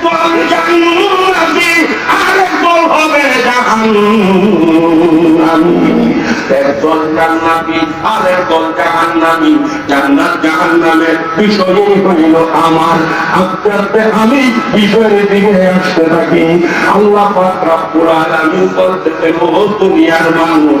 একদল জান্নাতি আরেক বল হবে জাহান্নামী একদল দল জাহান্নামী। জাহান্নামের বিষয়ই হইল আমার। আমি বিষয়ের দিকে আসতে থাকি। আল্লাহ দুনিয়ার মানুষ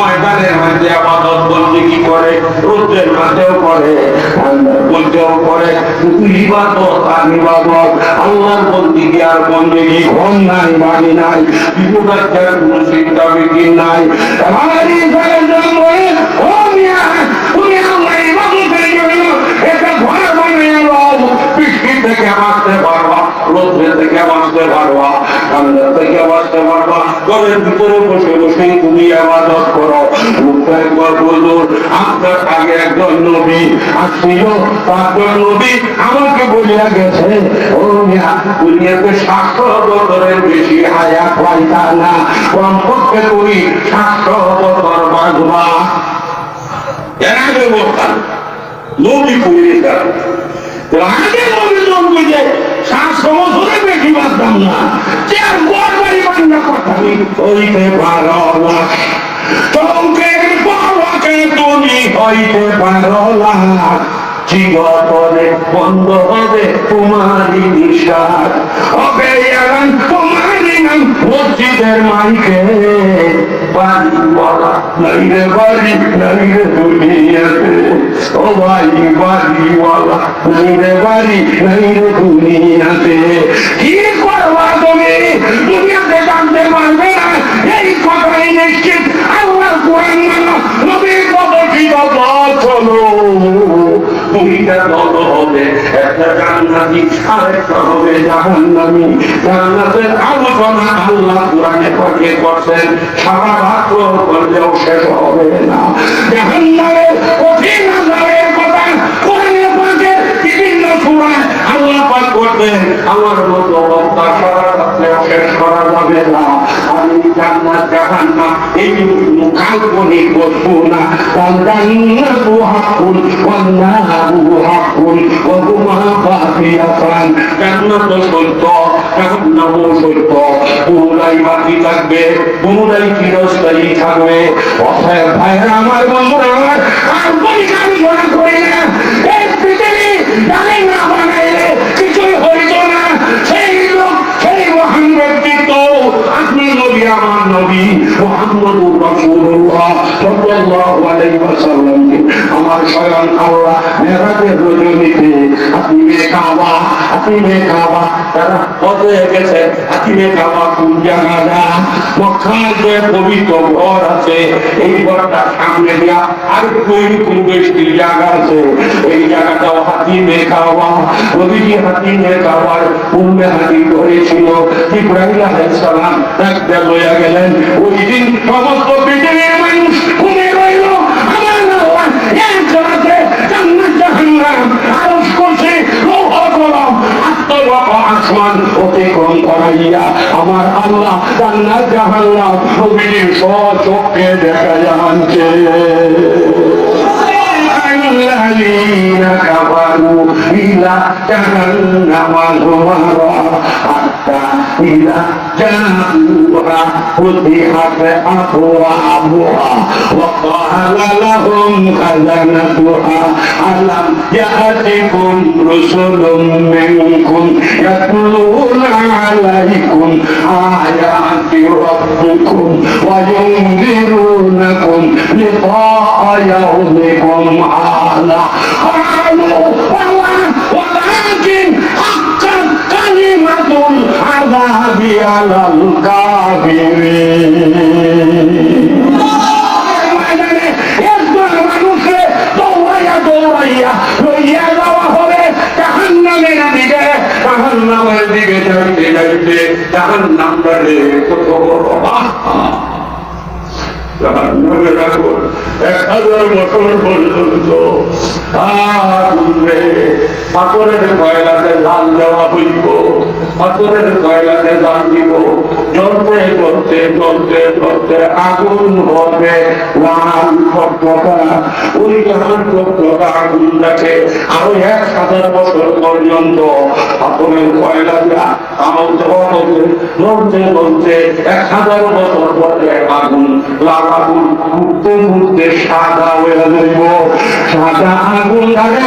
ময়দানের মধ্যে আবাদত বন্দেগি করে? রোদের মাঝেও করে মধ্যেও করে ইবাদত আর ইবাদত, আল্লাহর বন্দেগি আর বন্দেগি ঘর নাই বাড়ি নাই বিপদাচার কোন চিন্তা বিধি নাই। থেকে বাঁচতে পারবা, রোদ্রে থেকে বাঁচতে পারবা থেকে বাঁচতে পারবা, ঘরের ভিতরে তুমি আবাদত করো। একবার বলল আপনার আগে একজন নবী আসছিল নবী আমাকে বলিয়া গেছে, ও মিয়া, দুনিয়াতে সাতশো বছরের বেশি না, কমপক্ষে তুমি সাতশো বছর বলতাম, নবী আগে নবী জন্মে সাতশো বছরের বেশি বাঁচতাম না যে আর গড় বাড়ি বান্না কথা হইতে পারো না চৌকের বাবাকে তুমি হইতে পারো না চিরতরে বন্ধ হবে তোমারই নিঃশ্বাস হবে নাম মসজিদের মাইকে বাড়ি বলা নাই রে বাড়ি নাই রে দুনিয়াতে ও ভাই বাড়ি বলা নাই রে বাড়ি নাই রে দুনিয়াতে কি করবা তুমি দুনিয়াতে জানতে পারবে না এই কথাই নিশ্চিত আল্লাহ কোরআন মানো নবীর পদচিত পথ চলো দুইটা দল হবে, একটা জান্নাতি, আরেকটা হবে জান্নাতের আলোচনা আল্লাহ কোরআনে পাকে সারা রাত করলেও শেষ হবে না। জাহান্নামের কঠিন আল্লাহ করবেন, আমার মতো সারা রাত্রেও শেষ করা যাবে না। আমি জান্নাত জাহান্নাম, এই কাল্পনিক বস্তু না। জান্নাতু হাক্কুন ওয়ান নারু হাক্কুন ওয়া হুমা বাকিয়াতান জান্নাত সত্য জাহান্নাম সত্য। পুরাই বাকি থাকবে পুরাই চিরস্থায়ী থাকবে। অতএব ভাইরা, আমার বন্ধুরা কাল্পনিক আলোচনা করি না এই পৃথিবী মোহাম্মদুর রাসূলুল্লাহ সাল্লাল্লাহু আলাইহি ওয়াসাল্লামকে। আমার স্বয়ং আল্লাহ মেরাজের রজনীতে আপনি কাবা আপনি কাবা, তারা হয়ে গেছে। আপনি কাবা কোন জায়গাটা মক্কার যে পবিত্র ঘর আছে, এই ঘরটা সামনে দিয়া আর কোন কোন বেশি জায়গা আছে। এই জায়গাটাও হাতিমে কাবা। নবীজি হাতিমে কাবার পূর্বে হাতি ধরেছিল। ইব্রাহিম আলাইহিস সালাম দেখতে লইয়া গেলেন, ওই দিন সমস্ত জান্নাত জাহান্নাম নবীর স্বচক্ষে দেখা যাচ্ছে الذين كفروا إلى جهنم زمرا حتى إذا جاءوا خزنتها فتحت أبوابها وقال لهم خزنتها ألم يأتكم رسل منكم يتلون عليكم آيات ربكم وينذرونكم لقاء يومكم هذا قالوا ولكن যাওয়া হবে জাহান্নামের দিকে যাইতে কত এক হাজার বছর পর্যন্ত আগুনে পাথরের কয়লাতে লাল দেওয়া হইব, পাথরের কয়লাতে লাল দিব। জ্বলতে জ্বলতে জ্বলতে জ্বলতে আগুন হবে, লাল টকটকা ওই যখন টকটকা আগুনটাকে আরও এক হাজার বছর পর্যন্ত পাথরের কয়লা দেওয়া আমার দেওয়া হবে জ্বলতে জ্বলতে এক হাজার বছর পরে আগুন, লাল আগুন ঘুরতে ঘুরতে সাদা হয়ে যাইব। সাদা আগুন লাগে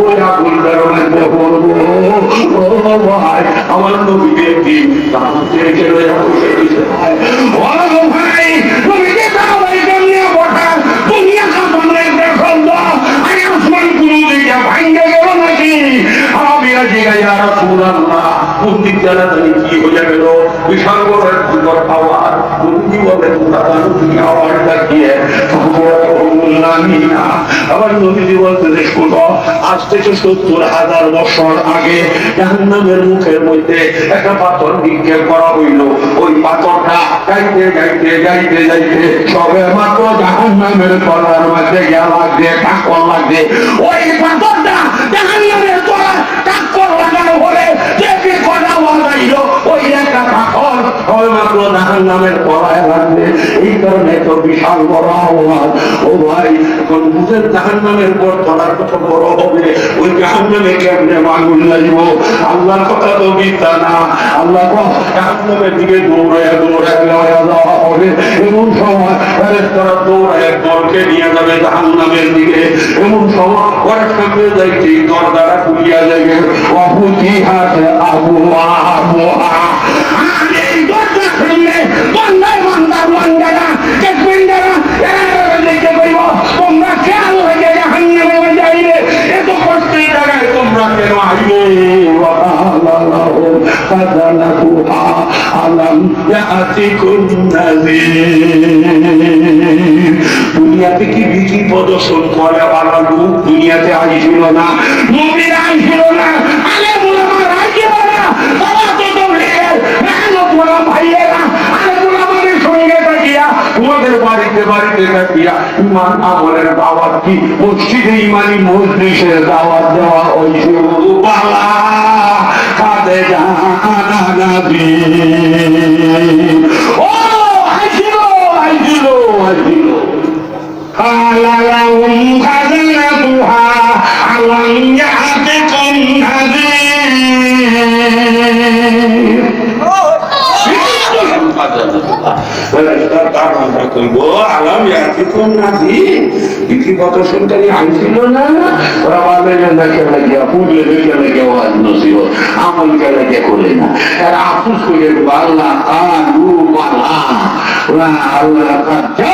ওই আগুনটার মধ্যে পড়ব ও ভাই, আমার নবীকে কি তাহলে গেলে বসে দিতে ও ভাই? নবীকে তাহলে কেমনে বসা দুনিয়া কাপড়ের দেখল আরে আসমান কুরু দিকে ভাঙ্গে গেল নাকি? আমি আজকে রাসূলুল্লাহ কোন দিক জানা কি গেল? বিশাল বড় নবীজি একটা পাথর করা হইল ওই পাথরটা গাইতে গাইতে গাইতে সবে মাত্র জাহান্নামের মধ্যে গিয়া লাগছে টাকর লাগছে ওই পাথরটা মাত্র জাহান্নামের তলায় লাগছে এই কারণে তো বিশাল বড় আওয়াজ। ও ভাই, এখন বুঝেন জাহান্নামের পর তলার কত বড় হবে। ওই জাহান্নামে কেমনে মাগুন লাগবো? আল্লাহর কথা তো মিথ্যা না। আল্লাহ তো জাহান্নামের দিকে দৌড়ায় দৌড়ায় লয়া যাওয়া হবে। এমন সময় ফেরেশতারা দৌড়ায় দরকে নিয়ে যাবে জাহান্নামের দিকে। এমন সময় ঘরের সামনে যাইতে দরজাটা খুলিয়া যাবে অপুতি হাত আবু আবু এই দরজার সামনে বান্দায় বান্দার বান্দারা চেকমেন্ডারা দেখে কইব তোমরা খেয়াল হয়ে জাহান্নামে যাইবে এত কষ্টের জায়গায় তোমরা কেন আসবে خزنتها ألم يأتكم نذير দুনিয়াতে কি বিধি প্রদর্শন করে ওরা লোক দুনিয়াতে আইছিল না নবীরা আইছিল না আলে মুলামার আইছিল না তারা তো দৌড়ের মেহনত ওরা তোমাদের বাড়িতে বাড়িতে থাকিয়া ইমান আমলের দাওয়াত কি? মসজিদে ইমানি মজলিসের দাওয়াত দেওয়া হয়েছে। বালা কাদে প্রদর্শনকারী আইছিল না। ওরা ভাবে না কেলে গিয়া পুড়লে কেলে গিয়া ওয়াজ নসিব। আমল কেলে গিয়া করে না। এরা আফসোস করে আল্লাহ আলু মালা আল্লাহ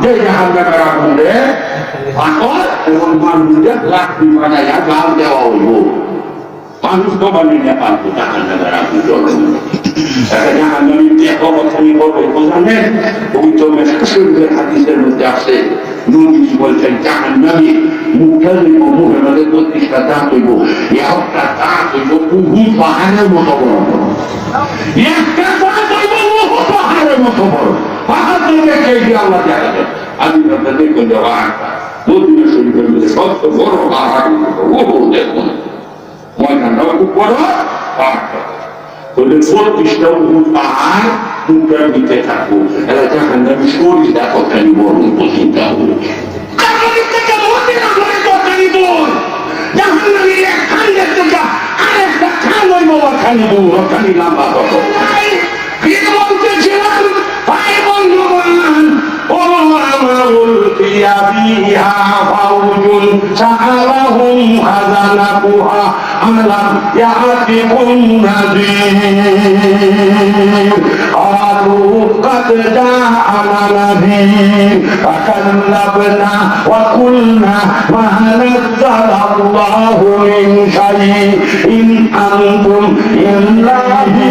যে জাহান্নামের আগুনে পাথর এবং মানুষদের লাঠি বানাইয়া গাল দেওয়া হইব মানুষ তো বানিয়ে পারব নদী বলছেন জাহান্নামী মুখে দিব মুখের মধ্যে বত্রিশটা দাঁত হইব একটা দাঁত হইব বহু পাহাড়ের মতো বড় একটা দাঁত হইব থেকে কেটে আল্লাহ দেখাবে আমি আপনাদের করলে মদিনা শরীফের মধ্যে সবচেয়ে বড় পাহাড় ও দেখুন। ময়দানটাও খুব বড় পাহাড়টা বলে বত্রিশটা উহুদ পাহাড় মুখের দিতে থাকব এরা যখন আমি শরীর, দেখো খালি বড় চিন্তা سألهم خزنتها ألم يأتكم نذير قالوا قد جاءنا نذير فكذبنا وقلنا ما نزل الله من شيء إن أنتم إلا في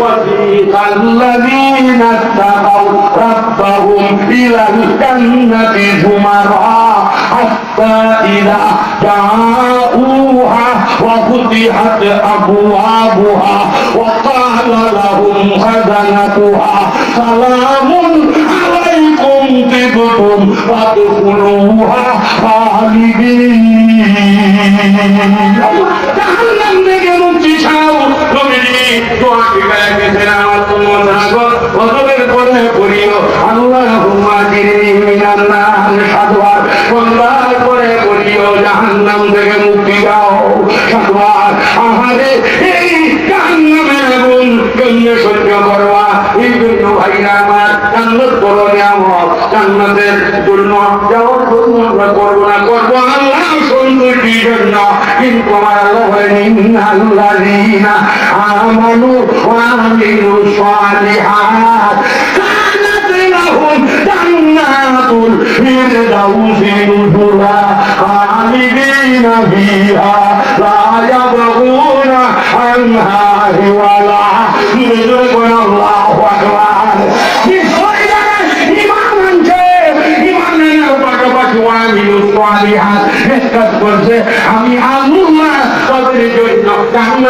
وسيق الذين اتقوا ربهم إلى الجنة زمرا حتى إذا جاءوها وفتحت أبوابها وقال لهم خزنتها سلام عليكم طبتم فادخلوها خالدين জাহান্নাম থেকে মুক্তি চাও জান্নাতের জন্য যাওয়ার জন্য আমরা করব না করব কিন্তু আমার আল্লাহ বলেন আল্লাযীনা আমানু ওয়া আমিলুস সালিহাত। কানাত লাহুম হইলা ইমান আনছে ইমান আনার পাশাপাশি ওয়ামিলু সালিহাত কাজ করছে আমি আল্লাহ তাদের জন্য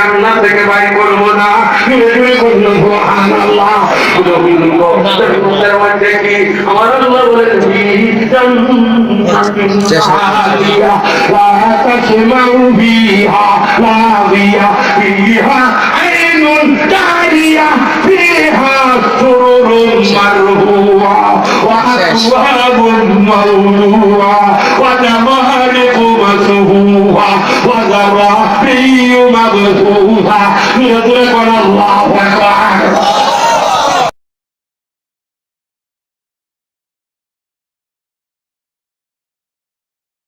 জান্নাত থেকে বাই করব না। মেরে কোন সুবহানাল্লাহ। মাগফুরা নিয়ে দূরে কোন আল্লাহু আকবার।